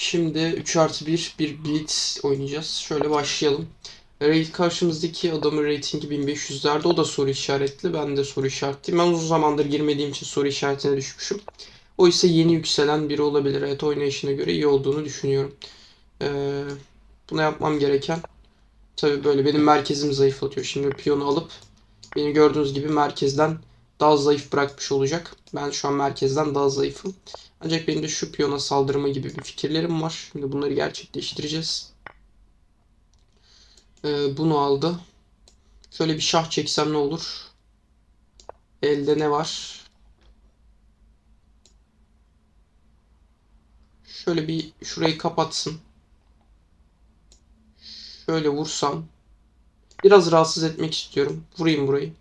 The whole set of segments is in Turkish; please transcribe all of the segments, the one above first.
Şimdi 3 artı 1 bir blitz oynayacağız. Şöyle başlayalım. Raid karşımızdaki adamın ratingi 1500'lerde. O da soru işaretli. Ben de soru işaretliyim. Ben uzun zamandır girmediğim için soru işaretine düşmüşüm. O ise yeni yükselen biri olabilir. Evet oynayışına göre iyi olduğunu düşünüyorum. Ee, buna yapmam gereken tabii böyle benim merkezimi zayıflatıyor. Şimdi piyonu alıp beni gördüğünüz gibi merkezden daha zayıf bırakmış olacak. Ben şu an merkezden daha zayıfım. Ancak benim de şu piyona saldırma gibi bir fikirlerim var. Şimdi bunları gerçekleştireceğiz. Ee, bunu aldı. Şöyle bir şah çeksem ne olur? Elde ne var? Şöyle bir şurayı kapatsın. Şöyle vursam. Biraz rahatsız etmek istiyorum. Vurayım burayı.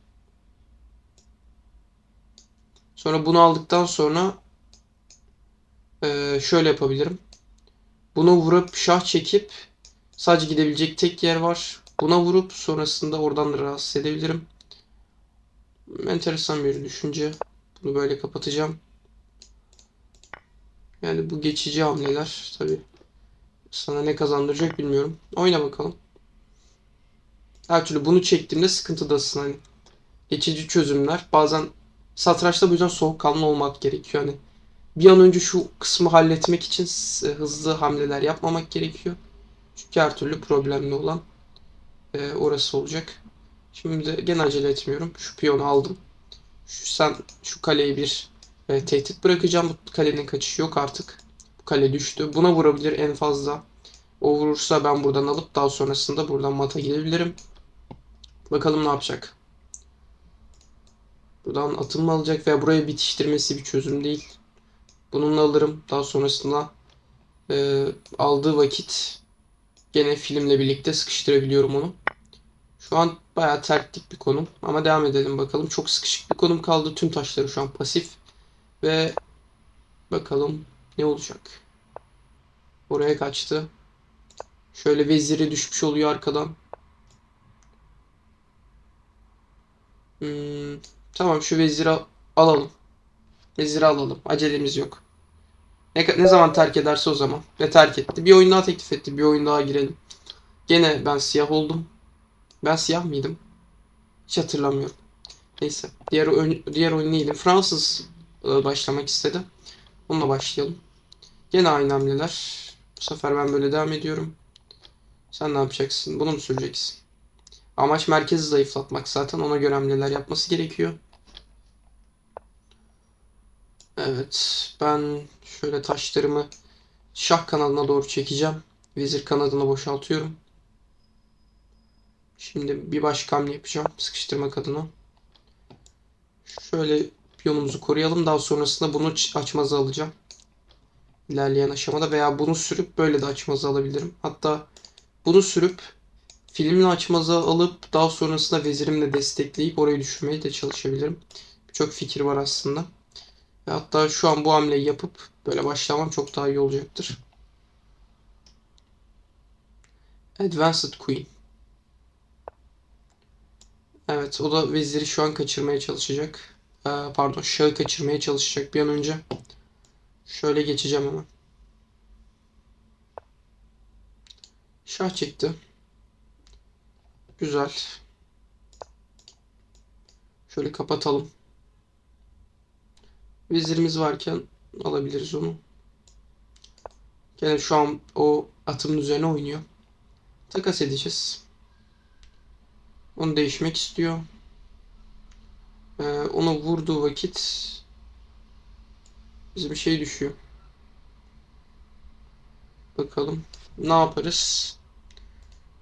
Sonra bunu aldıktan sonra eee, şöyle yapabilirim. Bunu vurup şah çekip sadece gidebilecek tek yer var. Buna vurup sonrasında oradan da rahatsız edebilirim. Enteresan bir düşünce. Bunu böyle kapatacağım. Yani bu geçici hamleler tabii. Sana ne kazandıracak bilmiyorum. Oyna bakalım. Her türlü bunu çektiğimde sıkıntıdasın hani. Geçici çözümler. Bazen satrançta bu yüzden soğukkanlı olmak gerekiyor. Hani bir an önce şu kısmı halletmek için hızlı hamleler yapmamak gerekiyor. Çünkü her türlü problemli olan e, orası olacak. Şimdi gene acele etmiyorum. Şu piyonu aldım. Şu, sen şu kaleyi bir e, tehdit bırakacağım. Bu kalenin kaçışı yok artık. Bu kale düştü. Buna vurabilir en fazla. O vurursa ben buradan alıp daha sonrasında buradan mata gidebilirim. Bakalım ne yapacak. Buradan atım mı alacak veya buraya bitiştirmesi bir çözüm değil. Bununla alırım. Daha sonrasında e, aldığı vakit gene filmle birlikte sıkıştırabiliyorum onu. Şu an bayağı tertlik bir konum ama devam edelim bakalım. Çok sıkışık bir konum kaldı. Tüm taşları şu an pasif ve bakalım ne olacak. Oraya kaçtı. Şöyle veziri düşmüş oluyor arkadan. Hmm, tamam şu veziri al- alalım. Veziri alalım. Acelemiz yok. Ne, ne zaman terk ederse o zaman. Ve terk etti. Bir oyun daha teklif etti. Bir oyun daha girelim. Gene ben siyah oldum. Ben siyah mıydım? Hiç hatırlamıyorum. Neyse. Diğer oyun, diğer oyun neydi? Fransız e, başlamak istedi. Onunla başlayalım. Gene aynı hamleler. Bu sefer ben böyle devam ediyorum. Sen ne yapacaksın? Bunu mu süreceksin? Amaç merkezi zayıflatmak zaten. Ona göre hamleler yapması gerekiyor. Evet. Ben şöyle taşlarımı şah kanadına doğru çekeceğim. Vezir kanadını boşaltıyorum. Şimdi bir başka hamle yapacağım. Sıkıştırmak adına. Şöyle piyonumuzu koruyalım. Daha sonrasında bunu açmaza alacağım. İlerleyen aşamada veya bunu sürüp böyle de açmaza alabilirim. Hatta bunu sürüp filmle açmaza alıp daha sonrasında vezirimle destekleyip orayı düşürmeye de çalışabilirim. Birçok fikir var aslında. Hatta şu an bu hamleyi yapıp böyle başlamam çok daha iyi olacaktır. Advanced Queen. Evet, o da veziri şu an kaçırmaya çalışacak. Ee, pardon, şahı kaçırmaya çalışacak bir an önce. Şöyle geçeceğim hemen. Şah çekti. Güzel. Şöyle kapatalım. Vezirimiz varken alabiliriz onu. Gene şu an o atımın üzerine oynuyor. Takas edeceğiz. Onu değişmek istiyor. Ee, ona vurduğu vakit bizim şey düşüyor. Bakalım ne yaparız?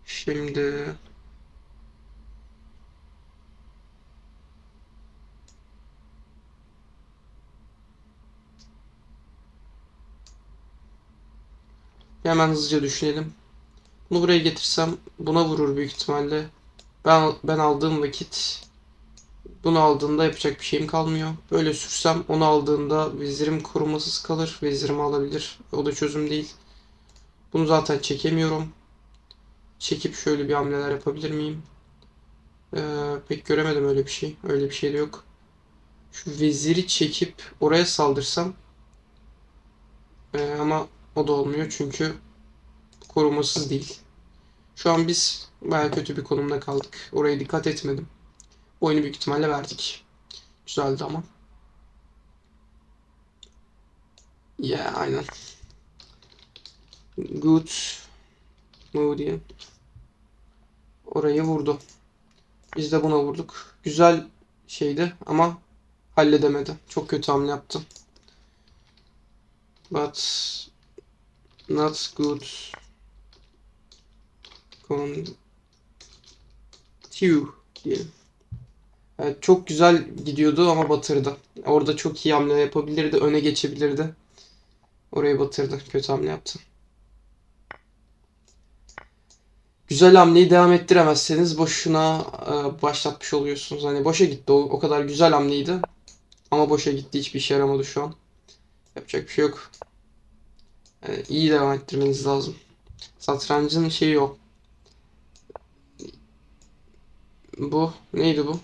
Şimdi hemen hızlıca düşünelim. Bunu buraya getirsem buna vurur büyük ihtimalle. Ben ben aldığım vakit bunu aldığında yapacak bir şeyim kalmıyor. Böyle sürsem onu aldığında vezirim korumasız kalır. Vezirimi alabilir. O da çözüm değil. Bunu zaten çekemiyorum. Çekip şöyle bir hamleler yapabilir miyim? Ee, pek göremedim öyle bir şey. Öyle bir şey de yok. Şu veziri çekip oraya saldırsam ee, ama O da olmuyor çünkü korumasız değil. Şu an biz baya kötü bir konumda kaldık. Oraya dikkat etmedim. Oyunu büyük ihtimalle verdik. Güzeldi ama. Ya yeah, aynen. Good. Moody. Orayı vurdu. Biz de buna vurduk. Güzel şeydi ama halledemedi. Çok kötü hamle yaptı. But not good. Continue diyelim. Evet, çok güzel gidiyordu ama batırdı. Orada çok iyi hamle yapabilirdi. Öne geçebilirdi. Orayı batırdı. Kötü hamle yaptı. Güzel hamleyi devam ettiremezseniz boşuna e, başlatmış oluyorsunuz. Hani boşa gitti. O, o kadar güzel hamleydi. Ama boşa gitti. Hiçbir işe yaramadı şu an. Yapacak bir şey yok. Yani iyi devam ettirmeniz lazım. Satrancın şeyi o. Bu neydi bu?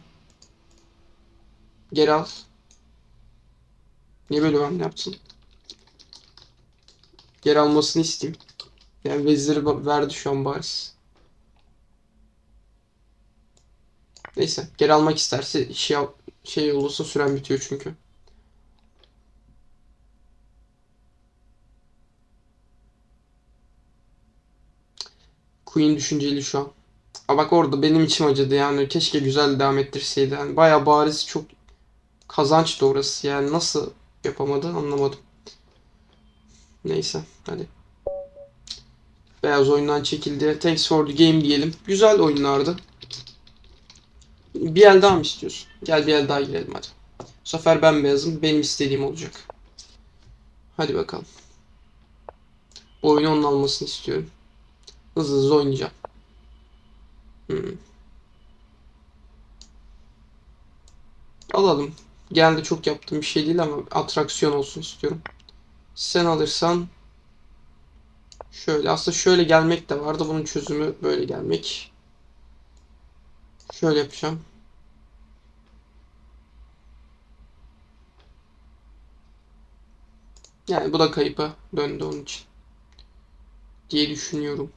Geri al. Niye böyle hamle yaptın? Geri almasını isteyeyim. Yani veziri verdi şu an bariz. Neyse geri almak isterse şey, şey olursa süren bitiyor çünkü. Queen düşünceli şu an. Aa bak orada benim içim acıdı yani. Keşke güzel devam ettirseydi. Yani bayağı bariz çok kazançtı orası. Yani nasıl yapamadı anlamadım. Neyse hadi. Beyaz oyundan çekildi. Thanks for the game diyelim. Güzel oyunlardı. Bir el daha mı istiyorsun? Gel bir el daha girelim hadi. Bu sefer ben beyazım. Benim istediğim olacak. Hadi bakalım. Bu oyunu onun almasını istiyorum. Hızlı hızlı oynayacağım. Hmm. Alalım. Genelde çok yaptığım bir şey değil ama atraksiyon olsun istiyorum. Sen alırsan şöyle aslında şöyle gelmek de vardı. Bunun çözümü böyle gelmek. Şöyle yapacağım. Yani bu da kayıpa döndü onun için. Diye düşünüyorum.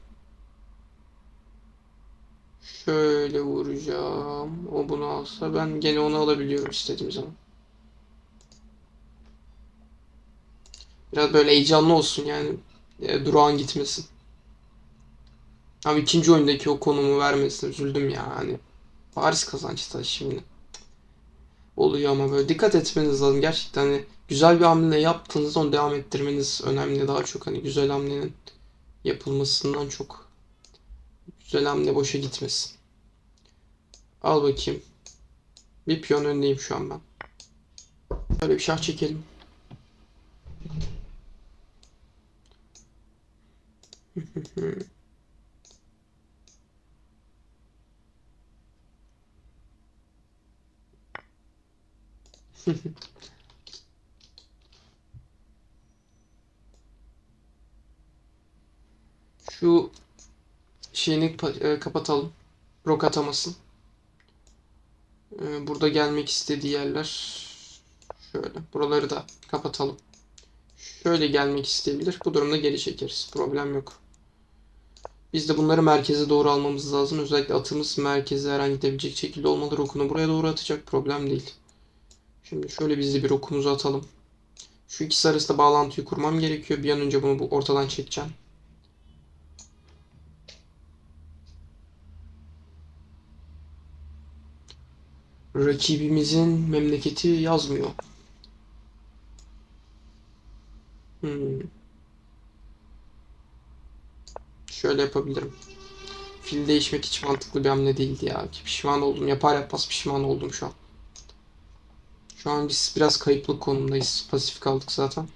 Şöyle vuracağım. O bunu alsa ben gene onu alabiliyorum istediğim zaman. Biraz böyle heyecanlı olsun yani. E, durağan gitmesin. Ama ikinci oyundaki o konumu vermesin. Üzüldüm ya. Hani Paris kazançta şimdi. Oluyor ama böyle dikkat etmeniz lazım. Gerçekten hani güzel bir hamle yaptığınızda onu devam ettirmeniz önemli. Daha çok hani güzel hamlenin yapılmasından çok güzel hamle boşa gitmesin. Al bakayım. Bir piyon öndeyim şu an ben. Böyle bir şah çekelim. Şu şeyini e, kapatalım. Rok atamasın. E, burada gelmek istediği yerler şöyle. Buraları da kapatalım. Şöyle gelmek isteyebilir. Bu durumda geri çekeriz. Problem yok. Biz de bunları merkeze doğru almamız lazım. Özellikle atımız merkeze herhangi gidebilecek şekilde olmalı. Rokunu buraya doğru atacak. Problem değil. Şimdi şöyle biz de bir okumuzu atalım. Şu ikisi arasında bağlantıyı kurmam gerekiyor. Bir an önce bunu bu ortadan çekeceğim. Rakibimizin memleketi yazmıyor. Hmm. Şöyle yapabilirim. Fil değişmek hiç mantıklı bir hamle değildi ya. Pişman oldum. Yapar yapmaz pişman oldum şu an. Şu an biz biraz kayıplık konumdayız. Pasif kaldık zaten.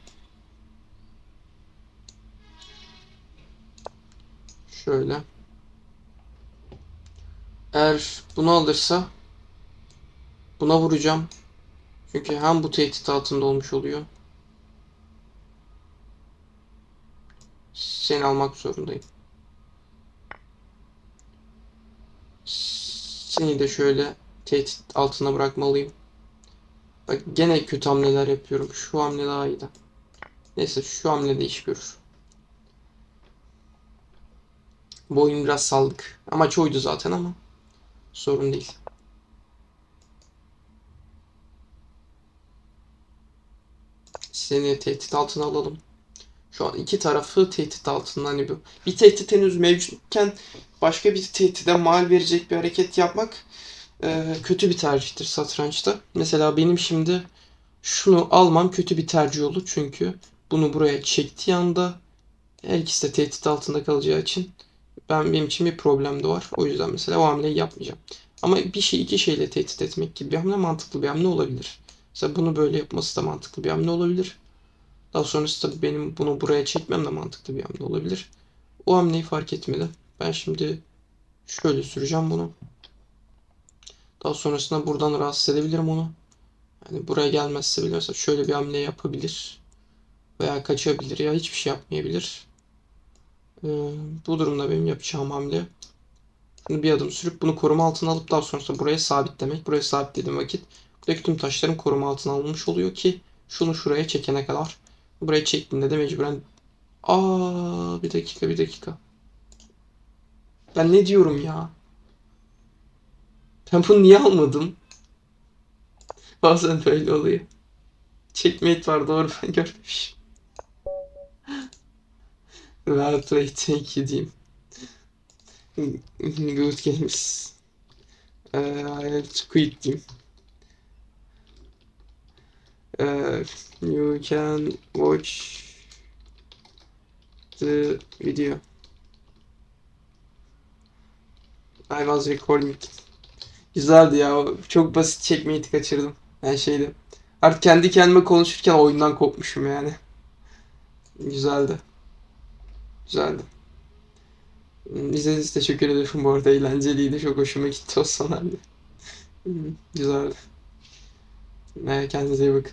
Şöyle. Eğer bunu alırsa buna vuracağım. Çünkü hem bu tehdit altında olmuş oluyor. Seni almak zorundayım. Seni de şöyle tehdit altına bırakmalıyım. Bak gene kötü hamleler yapıyorum. Şu hamle daha iyiydi. Neyse şu hamle de iş görür. Bu biraz saldık. Amaç oydu zaten ama sorun değil. Seni tehdit altına alalım. Şu an iki tarafı tehdit altında hani bu. Bir tehdit henüz mevcutken başka bir tehdide mal verecek bir hareket yapmak e, kötü bir tercihtir satrançta. Mesela benim şimdi şunu almam kötü bir tercih olur çünkü bunu buraya çektiği anda her ikisi de tehdit altında kalacağı için ben benim için bir problem de var. O yüzden mesela o hamleyi yapmayacağım. Ama bir şey iki şeyle tehdit etmek gibi bir hamle mantıklı bir hamle olabilir. Mesela bunu böyle yapması da mantıklı bir hamle olabilir. Daha sonrası tabii benim bunu buraya çekmem de mantıklı bir hamle olabilir. O hamleyi fark etmedi. Ben şimdi şöyle süreceğim bunu. Daha sonrasında buradan rahatsız edebilirim onu. Yani buraya gelmezse bile mesela şöyle bir hamle yapabilir. Veya kaçabilir ya hiçbir şey yapmayabilir. Ee, bu durumda benim yapacağım hamle bunu bir adım sürüp bunu koruma altına alıp daha sonrasında buraya sabitlemek. Buraya sabitlediğim vakit buradaki tüm taşlarım koruma altına alınmış oluyor ki şunu şuraya çekene kadar. Buraya çektiğinde de mecburen Aa bir dakika bir dakika. Ben ne diyorum ya? Ben bunu niye almadım? Bazen böyle oluyor. Checkmate var doğru ben görmüşüm. Well played thank you diyeyim. Good games. Uh, I have to quit diyeyim. Uh, you can watch the video. I was recording. Güzeldi ya. Çok basit çekmeyi kaçırdım. Yani şeydi. Artık kendi kendime konuşurken oyundan kopmuşum yani. Güzeldi. Güzeldi. İzlediğiniz için teşekkür ederim bu arada. Eğlenceliydi. Çok hoşuma gitti o senaryo. Güzeldi. Ee, Kendinize iyi bakın.